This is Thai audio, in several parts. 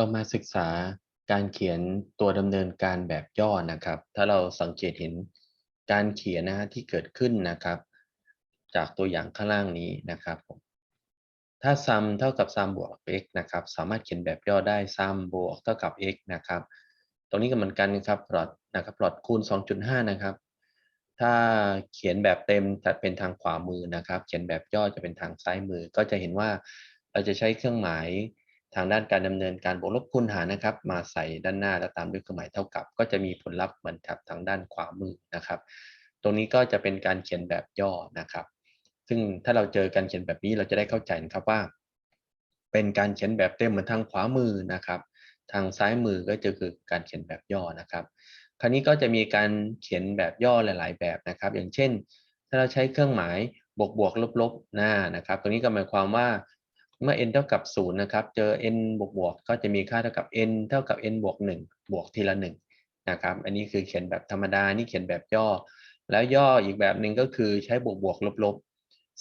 เรามาศึกษาการเขียนตัวดำเนินการแบบย่อนะครับ ถ้าเราสังเกตเห็นการเขียนนะฮะที่เกิดขึ้นนะครับ จากตัวอย่างข้างล่างนี้นะครับผมถ้า sum เท่ากับ sum บวก x นะครับ สามารถเขียนแบบย่อได้ sum บวกเท่ากับ x นะครับ ตรงนี้ก็เหมือนกันนะครับ plot นะครับ plot คูณ 2.5 นะครับ ถ้าเขียนแบบเต็มจะเป็นทางขวามือนะครับ เขียนแบบย่อจะเป็นทางซ้ายมือ ก็จะเห็นว่าเราจะใช้เครื่องหมาย ทางด้านการดำเนินการบวกลบคูณหารนะครับ มาใส่ด้านหน้าแล้วตามด้วยเครื่องหมายเท่ากับ ก็จะมีผลลัพธ์เหมือนกับทางด้านขวามือนะครับ ตรงนี้ก็จะเป็นการเขียนแบบย่อนะครับ ซึ่งถ้าเราเจอการเขียนแบบนี้เราจะได้เข้าใจนะครับว่า เป็นการเขียนแบบเต็มเหมือนทางขวามือนะครับ ทางซ้ายมือก็จะคือการเขียนแบบย่อนะครับ คราวนี้ก็จะมีการเขียนแบบย่อหลาย ๆ แบบนะครับ อย่างเช่น ถ้าเราใช้เครื่องหมายบวกบวกลบลบหน้านะครับ ตรงนี้ก็หมายความว่า เมื่อ n เท่ากับ0นะครับ เจอ n บวกบวกก็จะมีค่าเท่ากับ n เท่ากับ n บวก1บวกทีละ1นะครับ อันนี้คือเขียนแบบธรรมดา นี่เขียนแบบย่อ แล้วย่ออีกแบบหนึ่งก็คือใช้บวกบวกลบลบ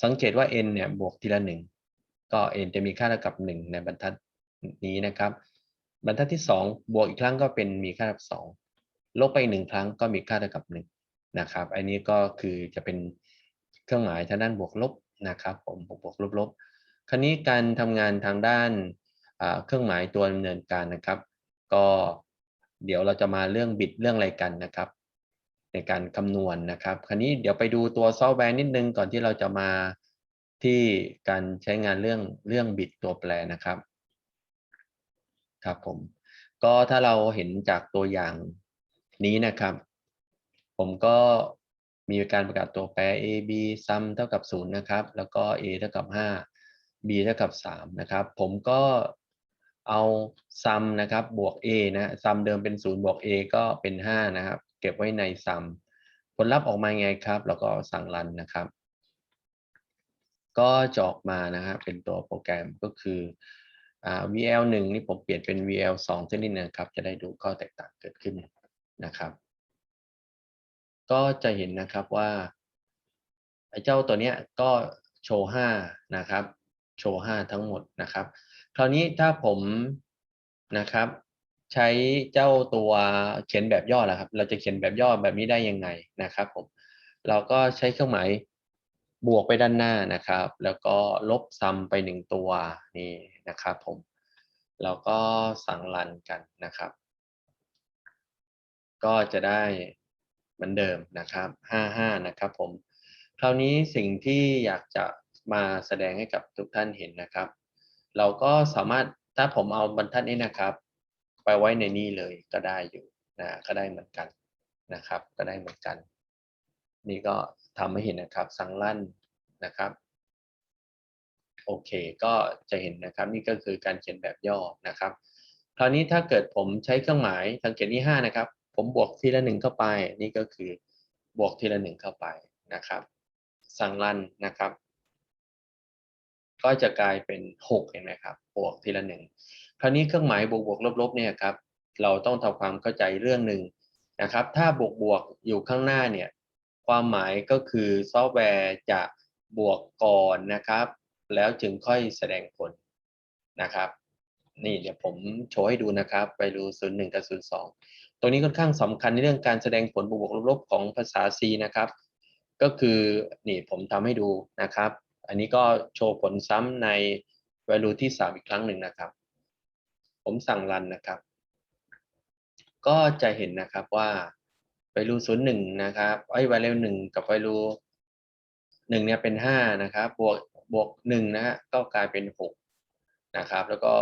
สังเกตว่า n เนี่ยบวกทีละ1ก็ n จะมีค่าเท่ากับ 1 ในบรรทัดนี้นะครับ บรรทัดที่ 2 บวกอีกครั้งก็เป็นมีค่าเท่ากับ 2 ลบไปหนึ่งครั้งก็มีค่าเท่ากับ 1 นะครับ อันนี้ก็คือจะเป็นเครื่องหมายทางด้านบวกลบนะครับผมบวกบวกลบลบ คราวนี้การทำงานทางด้านเครื่องหมายตัวดำเนินการนะครับ ก็เดี๋ยวเราจะมาเรื่องบิดเรื่องอะไรกันนะครับ ในการคำนวณนะครับ คราวนี้เดี๋ยวไปดูตัวซอฟต์แวร์นิดนึงก่อนที่เราจะมาที่การใช้งานเรื่องเรื่องบิดตัวแปรนะครับ ครับผมก็ถ้าเราเห็นจากตัวอย่างนี้นะครับ ผมก็มีการประกาศตัวแปร a b sum เท่ากับ 0 นะครับ แล้วก็ a เท่ากับ 5 b เท่ากับ3นะครับ ผมก็เอา sum นะครับบวก a นะ sum เดิมเป็น 0 บวก a ก็เป็น 5 นะครับ เก็บไว้ใน sum ผลลัพธ์ออกมาไงครับ แล้วก็สั่งรันนะครับ ก็จะออกมานะฮะเป็นตัวโปรแกรมก็คือ VL 1นี่ผมเปลี่ยนเป็น VL 2เส้นนิดนะครับ จะได้ดูข้อแตกต่างเกิดขึ้นนะครับ ก็จะเห็นนะครับว่าไอ้เจ้าตัวเนี้ยก็โชว์5นะครับ โชว์5ทั้งหมดนะครับ คราวนี้ถ้าผมนะครับ ใช้เจ้าตัวเขียนแบบย่อแหละครับ เราจะเขียนแบบย่อแบบนี้ได้ยังไงนะครับผมเราก็ใช้เครื่องหมายบวกไปด้านหน้านะครับ แล้วก็ลบซ้ำไปหนึ่งตัวนี่นะครับผมแล้วก็สั่งรันกันนะครับ ก็จะได้เหมือนเดิมนะครับ 55 นะครับผม คราวนี้สิ่งที่อยากจะ มาแสดงให้กับทุกท่านเห็นนะครับ เราก็สามารถถ้าผมเอาบรรทัดนี้นะครับ ไปไว้ในนี้เลยก็ได้อยู่นะก็ได้เหมือนกันนะครับ ก็ได้เหมือนกัน นี่ก็ทำให้เห็นนะครับสั่งลั่นนะครับโอเคก็จะเห็นนะครับนี่ก็คือการเขียนแบบย่อนะครับ คราวนี้ถ้าเกิดผมใช้เครื่องหมายสังเกตที่5นะครับ ผมบวกทีละหนึ่งเข้าไป นี่ก็คือบวกทีละหนึ่งเข้าไปนะครับ สั่งรันนะครับ ก็จะกลายเป็น 6 เห็นไหมครับบวกทีละหนึ่งคราวนี้เครื่องหมายบวกบวกลบลบเนี่ยครับเราต้องทำความเข้าใจเรื่องหนึ่งนะครับ ถ้าบวกบวกอยู่ข้างหน้าเนี่ยความหมายก็คือซอฟต์แวร์จะบวกก่อนนะครับ แล้วจึงค่อยแสดงผลนะครับ นี่เดี๋ยวผมโชว์ให้ดูนะครับ ไปดู 0 1 กับ 0 2 ตรงนี้ค่อนข้างสำคัญในเรื่องการแสดงผลบวกบวกลบๆของภาษา C นะครับ ก็คือนี่ผมทำให้ดูนะครับ อันนี้ก็โชว์ผลซ้ำใน value ที่ 3 อีกครั้งหนึ่งนะครับ ผมสั่งรันนะครับ ก็จะเห็นนะครับว่า value 0 1นะครับไอ้ value 1 กับ value 1เนี่ยเป็น 5 นะครับบวกบวก1นะฮะก็กลายเป็น 6 นะครับ แล้วก็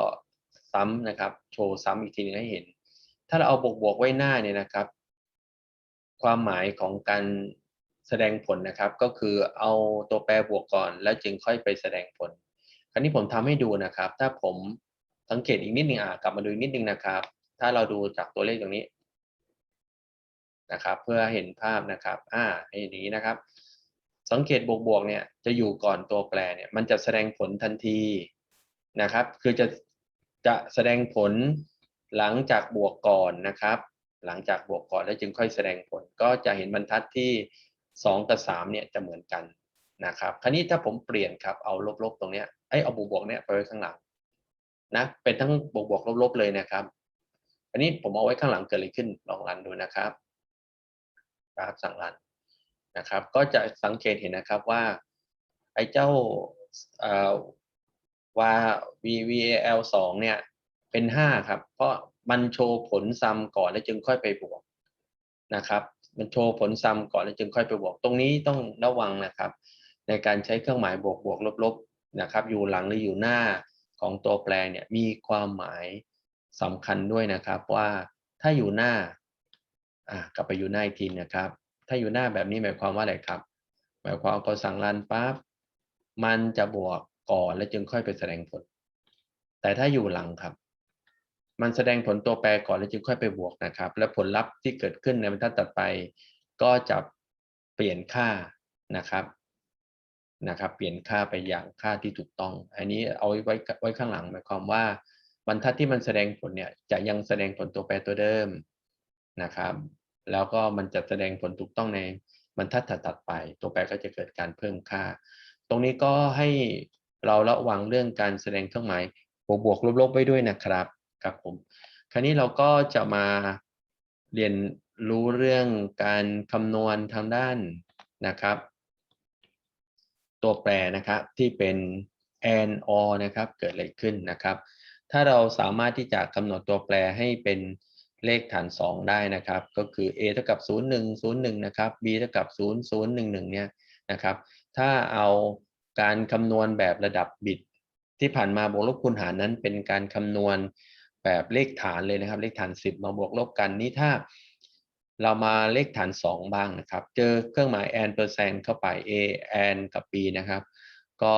ซ้ำนะครับ โชว์ซ้ำอีกทีนึงให้เห็น ถ้าเราเอาบวกบวกไว้หน้าเนี่ยนะครับ ความหมายของการ แสดงผลนะครับ ก็คือเอาตัวแปรบวกก่อน แล้วจึงค่อยไปแสดงผล คราวนี้ผมทำให้ดูนะครับ ถ้าผมสังเกตอีกนิดนึงอะกลับมาดูนิดนึงนะครับ ถ้าเราดูจากตัวเลขตรงนี้นะครับ เพื่อเห็นภาพนะครับอ่าให้นี้นะครับ สังเกตบวกบวกเนี่ยจะอยู่ก่อนตัวแปรเนี่ยมันจะแสดงผลทันทีนะครับ คือจะจะแสดงผลหลังจากบวกก่อนนะครับ หลังจากบวกก่อนแล้วจึงค่อยแสดงผล ก็จะเห็นบรรทัดที่ 2 กับ 3 เนี่ยจะเหมือนกันนะครับ คราวนี้ถ้าผมเปลี่ยนครับ เอาลบๆตรงเนี้ยไอ้เอาบวกบวกเนี่ยไปไว้ข้างหลังนะ เป็นทั้งบวกบวกลบๆเลยนะครับ อันนี้ผมเอาไว้ข้างหลังเกิดอะไรขึ้น ลองรันดูนะครับกราฟสั่งรันนะครับ ก็จะสังเกตเห็นนะครับว่า ไอ้เจ้าอ่อว่า VVAL สองเนี่ยเป็นห้าครับ เพราะมันโชว์ผลซัมก่อนแล้วจึงค่อยไปบวกนะครับ มันโชว์ผลซัมก่อนแล้วจึงค่อยไปบวก ตรงนี้ต้องระวังนะครับ ในการใช้เครื่องหมายบวกบวกลบลบนะครับ อยู่หลังหรืออยู่หน้าของตัวแปรเนี่ยมีความหมายสำคัญด้วยนะครับว่าถ้าอยู่หน้าอ่ากลับไปอยู่หน้าอีกทีนะครับ ถ้าอยู่หน้าแบบนี้หมายความว่าอะไรครับ หมายความพอสั่งรันปั๊บมันจะบวกก่อนแล้วจึงค่อยไปแสดงผล แต่ถ้าอยู่หลังครับ มันแสดงผลตัวแปรก่อนแล้วจึงค่อยไปบวกนะครับ และผลลัพธ์ที่เกิดขึ้นในบรรทัดต่อไป ก็จะเปลี่ยนค่านะครับนะครับ เปลี่ยนค่าไปอย่างค่าที่ถูกต้อง อันนี้เอาไว้ไว้ข้างหลังหมายความว่า บรรทัดที่มันแสดงผลเนี่ยจะยังแสดงผลตัวแปรตัวเดิมนะครับ แล้วก็มันจะแสดงผลถูกต้องในบรรทัดถัดไป ตัวแปรก็จะเกิดการเพิ่มค่า ตรงนี้ก็ให้เราระวังเรื่องการแสดงเครื่องหมายบวกบวกลบๆไว้ด้วยนะครับ ครับผม คราวนี้เราก็จะมาเรียนรู้เรื่องการคำนวณทางด้านนะครับ ตัวแปรนะครับที่เป็น and or นะครับเกิดอะไรขึ้นนะครับ ถ้าเราสามารถที่จะกำหนดตัวแปรให้เป็นเลขฐาน 2 ได้นะครับ ก็คือ a เท่ากับ 0 1 0 1 นะครับ b เท่ากับ 0 0 1 1 เนี่ยนะครับ ถ้าเอาการคำนวณแบบระดับบิต ที่ผ่านมาบวกลบคูณหารนั้นเป็นการคำนวณ แบบเลขฐานเลยนะครับ เลขฐาน 10 มาบวกลบกันนี่ถ้า เรามาเลขฐาน 2 บ้างนะครับ เจอเครื่องหมาย and เปอร์เซนต์เข้าไป a and กับ b นะครับ ก็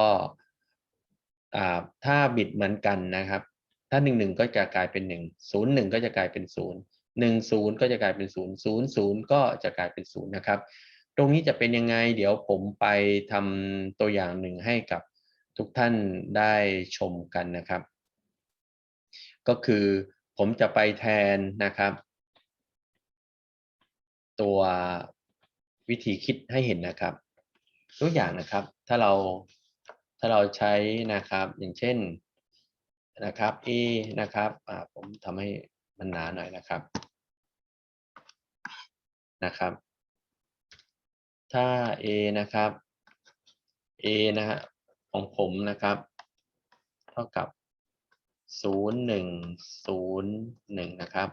ถ้าบิตเหมือนกันนะครับ ถ้า 1 1 ก็จะกลายเป็น 1 0 1 ก็จะกลายเป็น 0 1 0 ก็จะกลายเป็น 0 0 0 ก็จะกลายเป็น 0 นะครับ ตรงนี้จะเป็นยังไง เดี๋ยวผมไปทำตัวอย่างหนึ่งให้กับทุกท่านได้ชมกันนะครับ ก็คือผมจะไปแทนนะครับ ตัววิธีคิดให้เห็นนะครับตัวอย่างนะครับ ถ้าเราถ้าเราใช้นะครับ อย่างเช่นนะครับ a นะครับผมทำให้มันหนาหน่อยนะครับนะครับ ถ้า a นะครับ a นะฮะของผมนะครับ เท่ากับ 0 1 0 1 นะครับ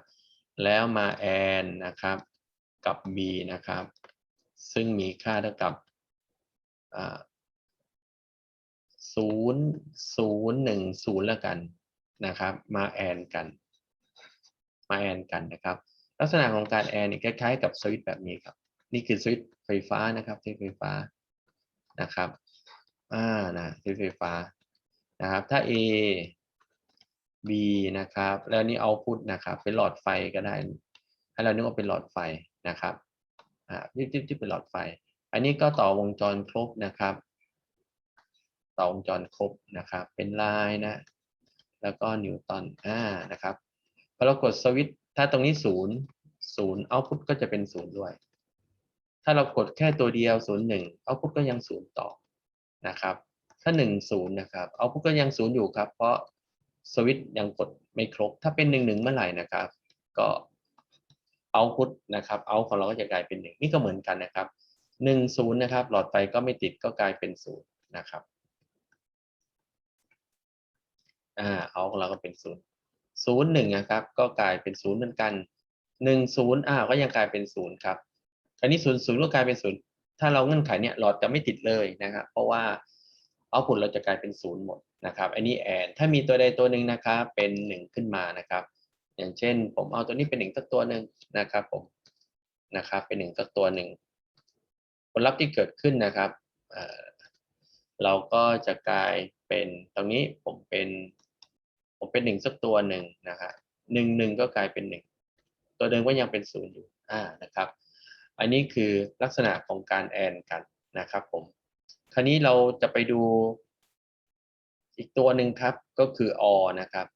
แล้วมา and นะครับกับ b นะครับ ซึ่งมีค่าเท่ากับศูนย์ศูนย์หนึ่งศูนย์แล้วกันนะครับ มาแอนกัน มาแอนกันนะครับ ลักษณะของการแอนนี่คล้ายๆกับสวิตช์แบบนี้ครับ นี่คือสวิตช์ไฟฟ้านะครับสวิตช์ไฟฟ้านะครับอ่านะสวิตช์ไฟฟ้านะครับ ถ้า A B นะครับ แล้วนี่เอาพุทนะครับ เป็นหลอดไฟก็ได้ ให้เรานึกว่าเป็นหลอดไฟนะครับอ่าที่ที่เป็นหลอดไฟ อันนี้ก็ต่อวงจรครบนะครับ ต่อวงจรครบนะครับ เป็นลายนะ แล้วก็นิวตันอ่านะครับพอเรากดสวิตช์ถ้าตรงนี้ศูนย์ศูนย์เอาพุทก็จะเป็นศูนย์ด้วย ถ้าเรากดแค่ตัวเดียวศูนย์หนึ่งเอาพุทก็ยังศูนย์ต่อนะครับ ถ้าหนึ่งศูนย์นะครับเอาพุทก็ยังศูนย์อยู่ครับ เพราะ สวิตช์ยังกดไม่ครบ ถ้าเป็นหนึ่งหนึ่งเมื่อไหร่นะครับ ก็เอาพุทนะครับเอาของเราก็จะกลายเป็นหนึ่งนี่ก็เหมือนกันนะครับหนึ่งศูนย์นะครับ หลอดไฟก็ไม่ติดก็กลายเป็นศูนย์นะครับอ่าเอาของเราก็เป็นศูนย์ศูนย์หนึ่งนะครับ ก็กลายเป็นศูนย์เหมือนกันหนึ่งศูนย์อ่าก็ยังกลายเป็นศูนย์ครับอันนี้ศูนย์ศูนย์ก็กลายเป็นศูนย์ถ้าเราเงื่อนไขเนี่ยหลอดจะไม่ติดเลยนะครับ เพราะว่า เอาผลเราจะกลายเป็นศูนย์หมดนะครับอันนี้แอนถ้ามีตัวใดตัวหนึ่งนะครับเป็นหนึ่งขึ้นมานะครับ อย่างเช่น ผมเอาตัวนี้เป็นหนึ่งสักตัวหนึ่งนะครับผมนะครับเป็นหนึ่งสักตัวหนึ่งผลลัพธ์ที่เกิดขึ้นนะครับเราก็จะกลายเป็นตรงนี้ผมเป็นผมเป็นหนึ่งสักตัวหนึ่งนะครับหนึ่งหนึ่งก็กลายเป็นหนึ่งตัวเดิมก็ยังเป็นศูนย์อยู่อ่านะครับ อันนี้คือลักษณะของการแอนกันนะครับผม ราวนี้เราจะไปดูอีกตัวหนึ่งครับก็คืออนะครับ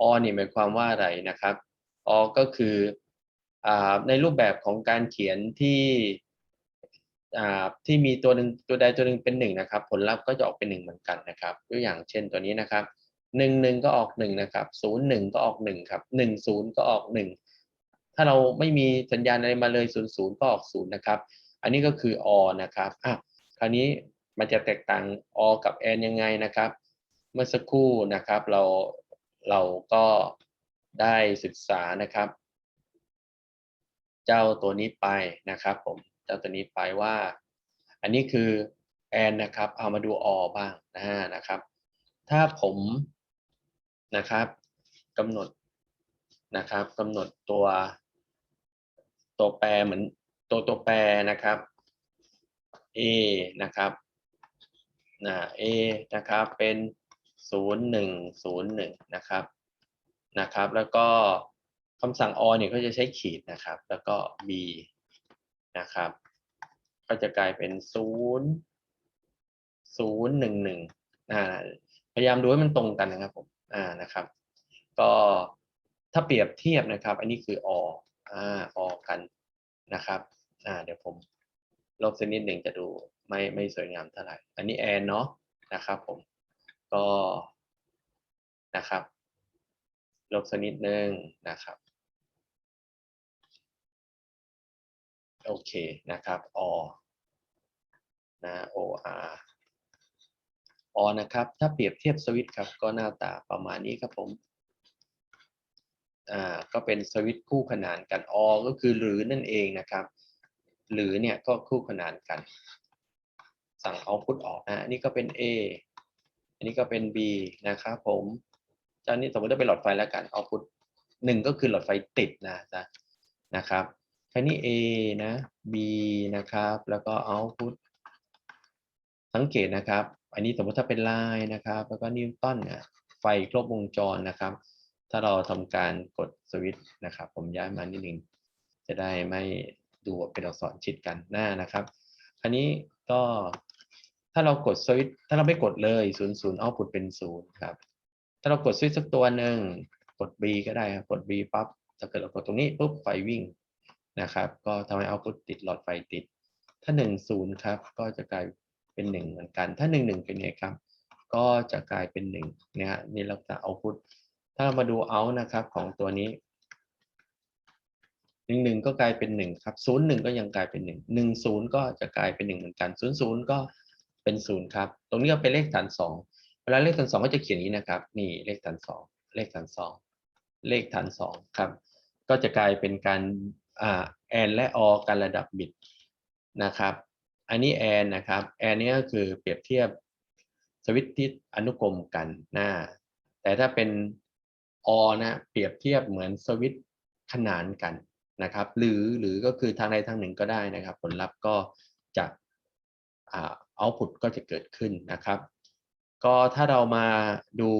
อนี่หมายความว่าอะไรนะครับอก็คืออในรูปแบบของการเขียนที่ที่มีตัวหนึ่งตัวใดตัวหนึ่งเป็นหนึ่งนะครับ ผลลัพธ์ก็จะออกเป็นหนึ่งเหมือนกันนะครับตัวอย่างเช่นตัวนี้นะครับหนึ่งหนึ่งก็ออกหนึ่งนะครับศูนย์หนึ่งก็ออกหนึ่งครับหนึ่งศูนย์ก็ออกหนึ่งถ้าเราไม่มีสัญญาณอะไรมาเลยศูนย์ศูนย์ก็ออกศูนย์นะครับ อันนี้ก็คืออนะครับอะคราวนี้ มันจะแตกต่างอกับแอนยังไงนะครับ เมื่อสักครู่นะครับเราเราก็ได้ศึกษานะครับ เจ้าตัวนี้ไปนะครับ ผมเจ้าตัวนี้ไปว่า อันนี้คือแอนนะครับเอามาดูอบ้างนะนะครับ ถ้าผมนะครับกำหนดนะครับกำหนดตัวตัวแปรเหมือนตัวตัวแปรนะครับ a นะครับ นะ a นะครับเป็นศูนย์หนึ่งศูนย์หนึ่งนะครับนะครับ แล้วก็คำสั่ง or เนี่ยก็จะใช้ขีดนะครับ แล้วก็ b นะครับ ก็จะกลายเป็นศูนย์ศูนย์หนึ่งหนึ่งพยายามดูให้มันตรงกันนะครับผมอ่านะครับ ก็ถ้าเปรียบเทียบนะครับ อันนี้คือ or อ่า or กันนะครับอ่าเดี๋ยวผมลบสักนิดหนึ่งจะดู ไม่ไม่สวยงามเท่าไหร่ อันนี้แอนเนาะนะครับผมก็นะครับลบสักนิดนึงนะครับ โอเคนะครับอนะ OR อนะครับ ถ้าเปรียบเทียบสวิตช์ครับ ก็หน้าตาประมาณนี้ครับผม อ่า ก็เป็นสวิตช์คู่ขนานกันอก็คือหรือนั่นเองนะครับ หรือเนี่ยก็คู่ขนานกัน สั่งเอาพุทออกนะอันนี้ก็เป็น A อันนี้ก็เป็น B นะครับผมเจ้านี้สมมติว่าเป็นหลอดไฟแล้วกันเอาพุทหนึ่งก็คือหลอดไฟติดนะจ๊ะนะครับแค่นี้ A นะ B นะครับ แล้วก็เอาพุทสังเกตนะครับ อันนี้สมมติถ้าเป็นไลน์นะครับ แล้วก็นิวตันนี่ยไฟครบวงจรนะครับ ถ้าเราทำการกดสวิตช์นะครับ ผมย้ายมานิดนึง จะได้ไม่ดูเป็นอักษรชิดกันหน้านะครับ อันนี้ก็ ถ้าเรากดสวิตช์ถ้าเราไม่กดเลยศูนย์ศูนย์เอาพุทเป็นศูนย์ครับ ถ้าเรากดสวิตช์สักตัวหนึ่งกด B ก็ได้ครับ กด B ปั๊บ ถ้าเกิดเรากดตรงนี้ปุ๊บไฟวิ่งนะครับ ก็ทำให้เอาพุทติดหลอดไฟติด ถ้าหนึ่งศูนย์ครับ ก็จะกลายเป็นหนึ่งเหมือนกัน ถ้าหนึ่งหนึ่งเป็นไงครับ ก็จะกลายเป็นหนึ่งนะฮะนี่เราจะเอาพุทถ้าเรามาดูเอานะครับของตัวนี้หนึ่งหนึ่งก็กลายเป็นหนึ่งครับศูนย์หนึ่งก็ยังกลายเป็นหนึ่งหนึ่งศูนย์ก็จะกลายเป็นหนึ่งเหมือนกันศูนย์ศูนย์ก็ เป็นศูนย์ครับ ตรงนี้ก็เป็นเลขฐานสองเวลาเลขฐานสองก็จะเขียนนี้นะครับ นี่เลขฐานสองเลขฐานสองเลขฐานสองครับ ก็จะกลายเป็นการอ่าแอนและออการระดับบิตนะครับ อันนี้แอนนะครับแอนนี้ก็คือเปรียบเทียบสวิตช์ที่อนุกรมกันนะแต่ถ้าเป็นอนะเปรียบเทียบเหมือนสวิตช์ขนานกันนะครับ หรือหรือก็คือทางใดทางหนึ่งก็ได้นะครับ ผลลัพธ์ก็จะ อ่าเอาพุตก็จะเกิดขึ้นนะครับ ก็ถ้าเรามาดู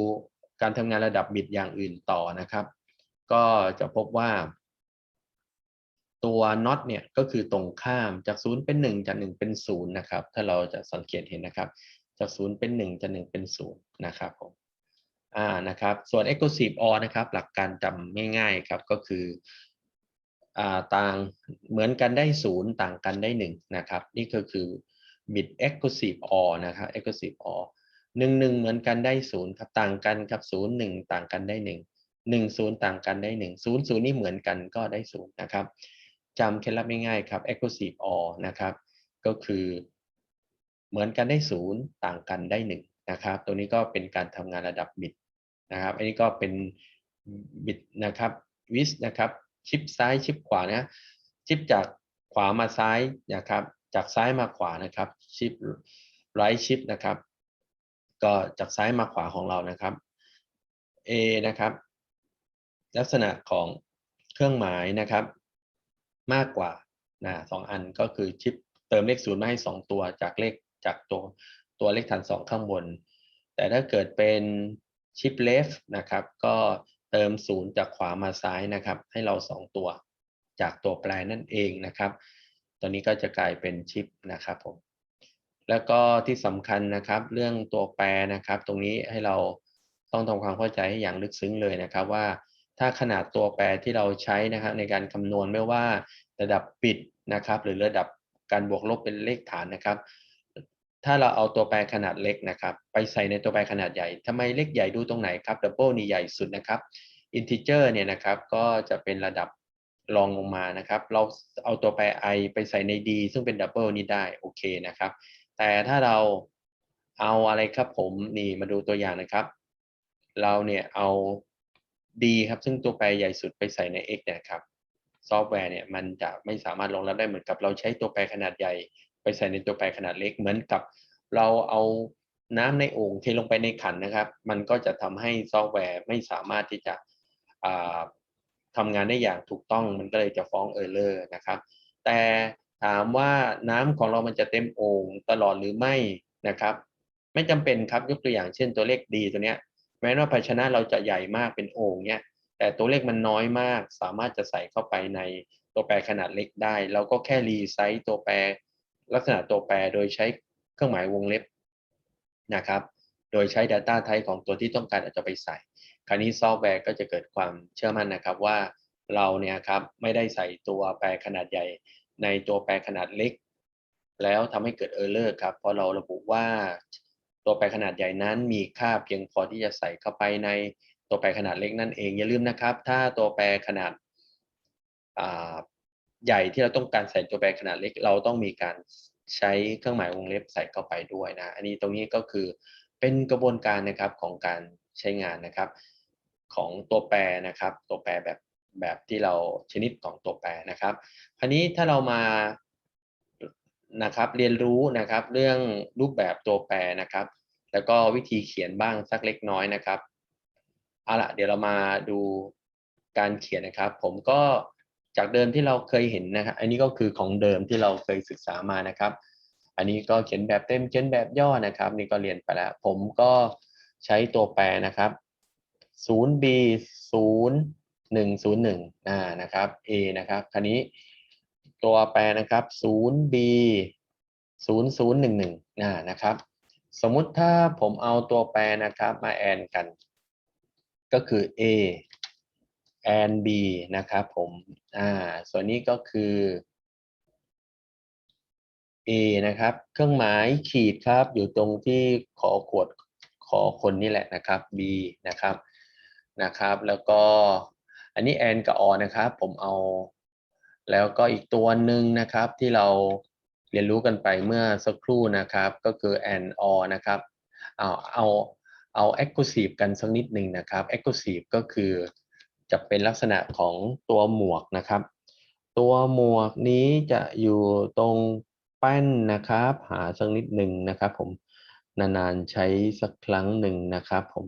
การทำงานระดับบิตอย่างอื่นต่อนะครับ ก็จะพบว่าตัวน็อตเนี่ยก็คือตรงข้ามจากศูนย์เป็นหนึ่งจากหนึ่งเป็นศูนย์นะครับ ถ้าเราจะสังเกตเห็นนะครับ จากศูนย์เป็นหนึ่งจากหนึ่งเป็นศูนย์นะครับผมอ่านะครับ ส่วน exclusive or นะครับ หลักการจำง่ายๆครับก็คืออ่าต่างเหมือนกันได้ศูนย์ต่างกันได้หนึ่งนะครับ นี่ก็คือ bit exclusive or นะครับ exclusive or หนึ่งหนึ่งเหมือนกันได้ศูนย์ครับต่างกันครับศูนย์หนึ่งต่างกันได้หนึ่งหนึ่งศูนย์ต่างกันได้หนึ่งศูนย์ศูนย์นี่เหมือนกันก็ได้ศูนย์นะครับจำเคล็ดลับง่ายๆครับ exclusive or นะครับ ก็คือเหมือนกันได้ศูนย์ต่างกันได้หนึ่งนะครับ ตัวนี้ก็เป็นการทำงานระดับบิตนะครับ อันนี้ก็เป็นบิตนะครับวิสนะครับชิปซ้ายชิปขวานะชิปจากขวามาซ้ายนะครับ จากซ้ายมาขวานะครับชิปไรชิปนะครับ ก็จากซ้ายมาขวาของเรานะครับ A นะครับ ลักษณะของเครื่องหมายนะครับ มากกว่านะสองอันก็คือชิปเติมเลขศูนย์มาให้สองตัวจากเลขจากตัวตัวเลขฐานสองข้างบน แต่ถ้าเกิดเป็นชิปเลฟนะครับ ก็เติมศูนย์จากขวามาซ้ายนะครับ ให้เราสองตัว จากตัวแปรนั่นเองนะครับ ตัวนี้ก็จะกลายเป็นชิปนะครับผมแล้วก็ที่สำคัญนะครับเรื่องตัวแปรนะครับ ตรงนี้ให้เราต้องทำความเข้าใจให้อย่างลึกซึ้งเลยนะครับว่าถ้าขนาดตัวแปรที่เราใช้นะครับในการคำนวณไม่ว่าระดับปิดนะครับ หรือระดับการบวกลบเป็นเลขฐานนะครับ ถ้าเราเอาตัวแปรขนาดเล็กนะครับ ไปใส่ในตัวแปรขนาดใหญ่ทำไมเล็กใหญ่ดูตรงไหนครับดับเบิลนี่ใหญ่สุดนะครับอินทิเจอร์เนี่ยนะครับก็จะเป็นระดับ รองลงมานะครับ เราเอาตัวแปร i ไปใส่ใน d ซึ่งเป็นดับเบิลนี่ได้โอเคนะครับ แต่ถ้าเราเอาอะไรครับผมนี่มาดูตัวอย่างนะครับ เราเนี่ยเอา d ครับซึ่งตัวแปรใหญ่สุดไปใส่ใน x เนี่ยครับซอฟต์แวร์เนี่ยมันจะไม่สามารถรองรับได้เหมือนกับเราใช้ตัวแปรขนาดใหญ่ ไปใส่ในตัวแปรขนาดเล็กเหมือนกับ เราเอาน้ำในโอ่งเทลงไปในขันนะครับ มันก็จะทำให้ซอฟต์แวร์ไม่สามารถที่จะ ทำงานได้อย่างถูกต้องมันก็เลยจะฟ้องเออร์เลอร์นะครับ แต่ถามว่าน้ำของเรามันจะเต็มโอ่งตลอดหรือไม่นะครับ ไม่จำเป็นครับยกตัวอย่างเช่นตัวเลขดีตัวเนี้ย แม้ว่าภาชนะเราจะใหญ่มากเป็นโอ่งเนี้ยแต่ตัวเลขมันน้อยมาก สามารถจะใส่เข้าไปในตัวแปรขนาดเล็กได้เราก็แค่รีไซส์ตัวแปรลักษณะตัวแปรโดยใช้เครื่องหมายวงเล็บนะครับ โดยใช้ Data Type ของตัวที่ต้องการอาจจะไปใส่ คราวนี้ซอฟต์แวร์ก็จะเกิดความเชื่อมั่นนะครับว่าเราเนี่ยครับไม่ได้ใส่ตัวแปรขนาดใหญ่ ในตัวแปรขนาดเล็ก แล้วทำให้เกิดเออร์เลอร์ครับเพราะเราระบุว่าตัวแปรขนาดใหญ่นั้นมีค่าเพียงพอที่จะใส่เข้าไปในตัวแปรขนาดเล็กนั่นเองอย่าลืมนะครับ ถ้าตัวแปรขนาดใหญ่ที่เราต้องการใส่ตัวแปรขนาดเล็ก เราต้องมีการใช้เครื่องหมายวงเล็บใส่เข้าไปด้วยนะ อันนี้ตรงนี้ก็คือเป็นกระบวนการนะครับของการใช้งานนะครับ ของตัวแปรนะครับ ตัวแปรแบบแบบที่เราชนิดของตัวแปรนะครับคราวนี้ถ้าเรามานะครับเรียนรู้นะครับเรื่องรูปแบบตัวแปรนะครับ แล้วก็วิธีเขียนบ้างสักเล็กน้อยนะครับเอาละเดี๋ยวเรามาดูการเขียนนะครับ ผมก็จากเดิมที่เราเคยเห็นนะครับ อันนี้ก็คือของเดิมที่เราเคยศึกษามานะครับ อันนี้ก็เขียนแบบเต็มเขียนแบบย่อนะครับ นี่ก็เรียนไปแล้ว ผมก็ใช้ตัวแปรนะครับ 0b 0 1 0 1อ่านะครับ a นะครับคราวนี้ตัวแปรนะครับ 0b 0 0 1 1อ่านะครับ สมมุติถ้าผมเอาตัวแปรนะครับมาแอนกัน ก็คือ a and b นะครับผมอ่าส่วนนี้ก็คือ a นะครับ เครื่องหมายขีดครับอยู่ตรงที่ขอขวดขอคนนี่แหละนะครับ b นะครับ นะครับ แล้วก็อันนี้ and กับ or นะครับ ผมเอา แล้วก็อีกตัวหนึ่งนะครับที่เราเรียนรู้กันไปเมื่อสักครู่นะครับ ก็คือ and or นะครับเอาเอาเอา exclusive กันสักนิดหนึ่งนะครับ exclusive ก็คือจะเป็นลักษณะของตัวหมวกนะครับ ตัวหมวกนี้จะอยู่ตรงแป้นนะครับ หาสักนิดหนึ่งนะครับ ผมนานๆใช้สักครั้งหนึ่งนะครับผม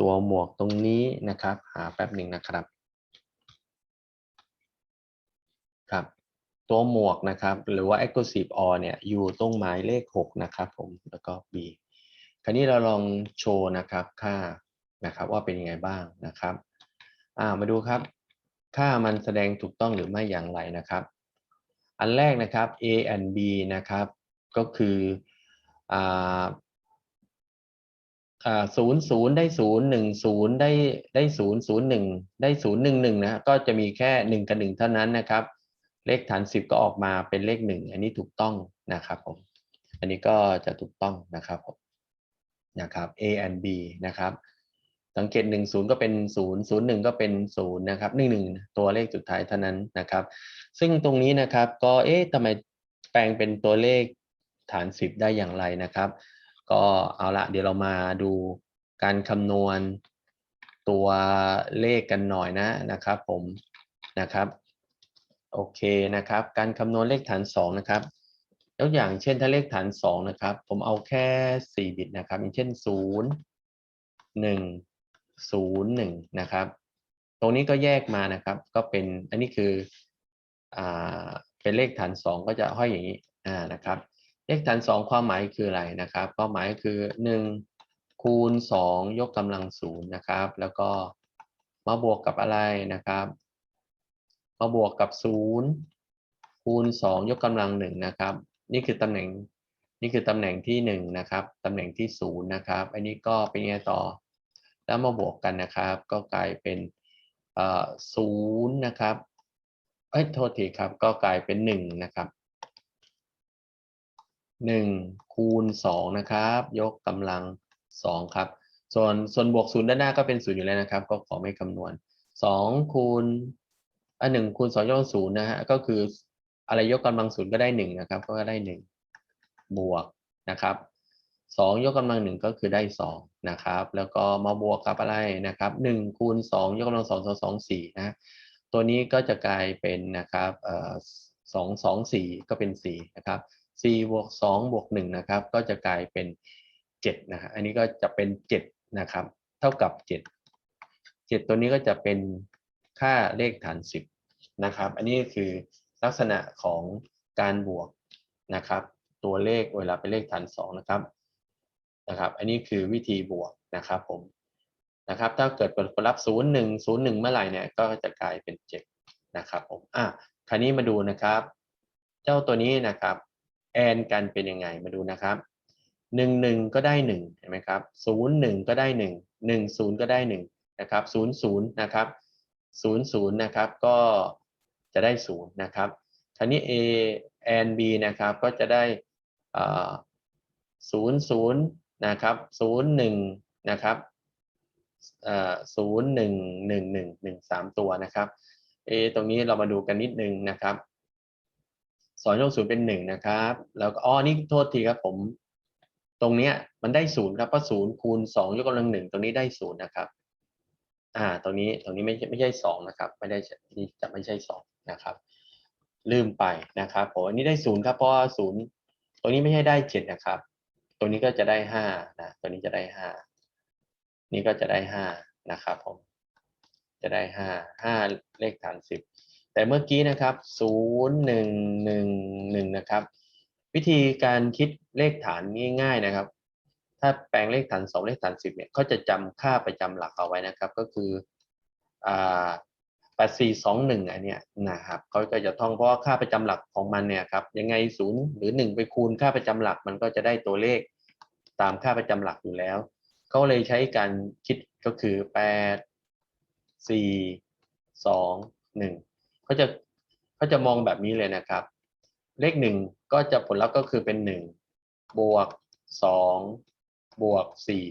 ตัวหมวกตรงนี้นะครับ หาแป๊บหนึ่งนะครับ ครับ ตัวหมวกนะครับ หรือว่า exclusive or เนี่ย อยู่ตรงหมายเลข 6 นะครับผม แล้วก็ b คราวนี้เราลองโชว์นะครับ ค่านะครับว่าเป็นยังไงบ้างนะครับ อ่า มาดูครับ ค่ามันแสดงถูกต้องหรือไม่อย่างไรนะครับ อันแรกนะครับ a and b นะครับ ก็คือ อ่าอ่า ศูนย์ศูนย์ได้ศูนย์หนึ่งศูนย์ได้ได้ศูนย์ศูนย์หนึ่งได้ศูนย์หนึ่งหนึ่งนะก็จะมีแค่หนึ่งกับหนึ่งเท่านั้นนะครับ เลขฐานสิบก็ออกมาเป็นเลขหนึ่งอันนี้ถูกต้องนะครับผมอันนี้ก็จะถูกต้องนะครับผมนะครับ a and b นะครับ สังเกตหนึ่งศูนย์ก็เป็นศูนย์ศูนย์หนึ่งก็เป็นศูนย์นะครับหนึ่งหนึ่งตัวเลขสุดท้ายเท่านั้นนะครับ ซึ่งตรงนี้นะครับก็เอ๊ะทำไมแปลงเป็นตัวเลขฐานสิบได้อย่างไรนะครับ ก็เอาละเดี๋ยวเรามาดูการคำนวณตัวเลขกันหน่อยนะนะครับผมนะครับโอเคนะครับ การคำนวณเลขฐานสองนะครับยกอย่างเช่นถ้าเลขฐานสองนะครับ ผมเอาแค่สี่บิตนะครับอย่างเช่นศูนย์หนึ่งศูนย์หนึ่งนะครับ ตรงนี้ก็แยกมานะครับ ก็เป็นอันนี้คืออ่าเป็นเลขฐานสองก็จะห้อยอย่างนี้อ่านะครับ เลขฐานสองความหมายคืออะไรนะครับ ความหมายคือหนึ่งคูณสองยกกำลังศูนย์นะครับ แล้วก็มาบวกกับอะไรนะครับ มาบวกกับศูนย์คูณสองยกกำลังหนึ่งนะครับ นี่คือตำแหน่งนี่คือตำแหน่งที่หนึ่งนะครับ ตำแหน่งที่ศูนย์นะครับ อันนี้ก็เป็นไงต่อ แล้วมาบวกกันนะครับ ก็กลายเป็นศูนย์นะครับ เอ้ยโทษทีครับ ก็กลายเป็นหนึ่งนะครับ หนึ่งคูณสองนะครับ ยกกำลังสองครับ ส่วนส่วนบวกศูนย์ด้านหน้าก็เป็นศูนย์อยู่แล้วนะครับ ก็ขอไม่คำนวณสองคูณอันหนึ่งคูณสองยกกำลังศูนย์นะฮะก็คืออะไรยกกำลังศูนย์ก็ได้หนึ่งนะครับ ก็ได้หนึ่งบวกนะครับสองยกกำลังหนึ่งก็คือได้สองนะครับ แล้วก็มาบวกกับอะไรนะครับหนึ่งคูณสองยกกำลังสองสองสองสี่นะตัวนี้ก็จะกลายเป็นนะครับสองสองสี่ก็เป็นสี่นะครับ สี่บวกสองบวกหนึ่งนะครับก็จะกลายเป็นเจ็ดนะฮะอันนี้ก็จะเป็นเจ็ดนะครับเท่ากับเจ็ดเจ็ดตัวนี้ก็จะเป็นค่าเลขฐานสิบนะครับอันนี้คือลักษณะของการบวกนะครับตัวเลขเวลาเป็นเลขฐานสองนะครับนะครับอันนี้คือวิธีบวกนะครับผมนะครับถ้าเกิดผลลัพธ์ศูนย์หนึ่งศูนย์หนึ่งเมื่อไหร่เนี่ยก็จะกลายเป็นเจ็ดนะครับผมอะคราวนี้มาดูนะครับ เจ้าตัวนี้นะครับ แอนกันเป็นยังไงมาดูนะครับหนึ่งหนึ่งก็ได้หนึ่งเห็นไหมครับศูนย์หนึ่งก็ได้หนึ่งหนึ่งศูนย์ก็ได้หนึ่งนะครับศูนย์ศูนย์นะครับศูนย์ศูนย์นะครับก็จะได้ศูนย์นะครับคราวนี้ A and B นะครับก็จะได้ศูนย์ศูนย์นะครับศูนย์หนึ่งนะครับศูนย์หนึ่งหนึ่งหนึ่งหนึ่งสามตัวนะครับเอตรงนี้เรามาดูกันนิดนึงนะครับ สองยกศูนย์เป็นหนึ่งนะครับ แล้วก็อ๋อนี่โทษทีครับผม ตรงเนี้ยมันได้ศูนย์ครับเพราะศูนย์คูณสองยกกำลังหนึ่งตรงนี้ได้ศูนย์นะครับ อ่า ตรงนี้ตรงนี้ไม่ไม่ใช่สองนะครับ ไม่ได้นี่จะไม่ใช่สองนะครับ ลืมไปนะครับผมอันนี้ได้ศูนย์ครับเพราะศูนย์ตรงนี้ไม่ใช่ได้เจ็ดนะครับ ตรงนี้ก็จะได้ห้านะตัวนี้จะได้ห้านี่ก็จะได้ห้านะครับผมจะได้ห้าห้าเลขฐานสิบ แต่เมื่อกี้นะครับศูนย์หนึ่งหนึ่งหนึ่งนะครับ วิธีการคิดเลขฐานง่ายๆนะครับ ถ้าแปลงเลขฐานสองเลขฐานสิบเนี่ยเขาจะจำค่าประจำหลักเอาไว้นะครับ ก็คืออ่าแปดสี่สองหนึ่งอันเนี้ยนะครับเขาก็จะท่องเพราะค่าประจำหลักของมันเนี่ยครับยังไงศูนย์หรือหนึ่งไปคูณค่าประจำหลักมันก็จะได้ตัวเลขตามค่าประจำหลักอยู่แล้วเขาเลยใช้การคิดก็คือแปดสี่สองหนึ่ง เขาจะเขาจะมองแบบนี้เลยนะครับ เลขหนึ่งก็จะผลลัพธ์ก็คือเป็นหนึ่งบวกสองบวกสี่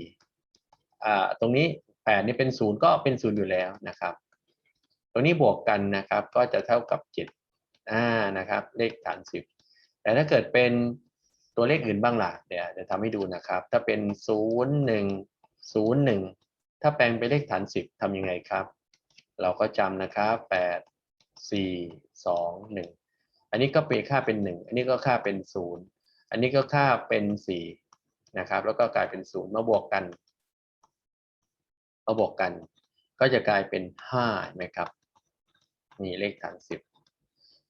อ่าตรงนี้แปดนี่เป็นศูนย์ก็เป็นศูนย์อยู่แล้วนะครับ ตรงนี้บวกกันนะครับก็จะเท่ากับเจ็ดอ่านะครับ เลขฐานสิบแต่ถ้าเกิดเป็นตัวเลขอื่นบ้างล่ะเดี๋ยวจะทำให้ดูนะครับ ถ้าเป็นศูนย์หนึ่งศูนย์หนึ่งถ้าแปลงไปเลขฐานสิบทำยังไงครับ เราก็จำนะครับแปด สี่สองหนึ่งอันนี้ก็เป็นค่าเป็นหนึ่งอันนี้ก็ค่าเป็นศูนย์อันนี้ก็ค่าเป็นสี่นะครับ แล้วก็กลายเป็นศูนย์มาบวกกันมาบวกกัน ก็จะกลายเป็นห้าไหมครับนี่เลขฐานสิบ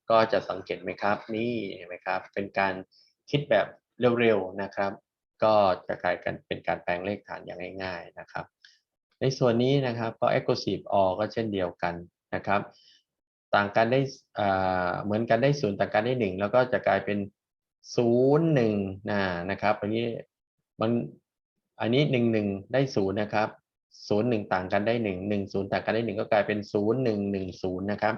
ก็จะสังเกตไหมครับ นี่เห็นไหมครับ เป็นการคิดแบบเร็วๆนะครับ ก็จะกลายกันเป็นการแปลงเลขฐานอย่างง่าย ๆนะครับ ในส่วนนี้นะครับก็ exclusive or ก็เช่นเดียวกันนะครับ ต่างกันได้เหมือนกันได้ศูนย์ต่างกันได้หนึ่งแล้วก็จะกลายเป็นศูนย์หนึ่งนะนะครับอันนี้มันอันนี้หนึ่งหนึ่งได้ศูนย์นะครับศูนย์หนึ่งต่างกันได้หนึ่งหนึ่งศูนย์ต่างกันได้หนึ่งก็กลายเป็นศูนย์หนึ่งหนึ่งศูนย์นะครับ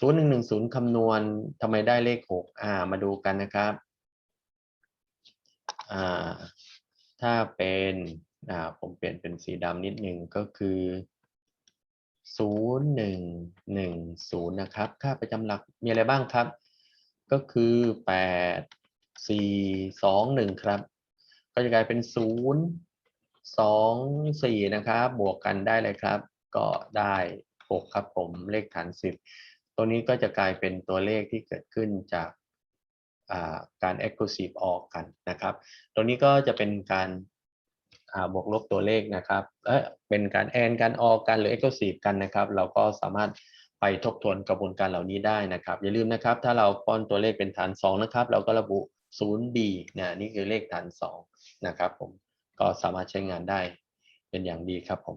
ศูนย์หนึ่งหนึ่งศูนย์คำนวณทำไมได้เลขหกอ่ามาดูกันนะครับอ่าถ้าเป็นอ่าผมเปลี่ยนเป็นสีดำนิดหนึ่งก็คือ ศูนย์หนึ่งหนึ่งศูนย์นะครับ ค่าประจำหลักมีอะไรบ้างครับ ก็คือแปดสี่สองหนึ่งครับ ก็จะกลายเป็นศูนย์สองสี่นะครับ บวกกันได้เลยครับ ก็ได้หกครับผมเลขฐานสิบตัวนี้ก็จะกลายเป็นตัวเลขที่เกิดขึ้นจากการ exclusive or กันนะครับตรงนี้ก็จะเป็นการ บวกลบตัวเลขนะครับเออเป็นการแอนการออกันหรือ exclusive กันนะครับ เราก็สามารถไปทบทวนกระบวนการเหล่านี้ได้นะครับ อย่าลืมนะครับ ถ้าเราป้อนตัวเลขเป็นฐาน 2 นะครับ เราก็ระบุ 0b นะนี่คือเลขฐาน 2 นะครับผมก็สามารถใช้งานได้เป็นอย่างดีครับผม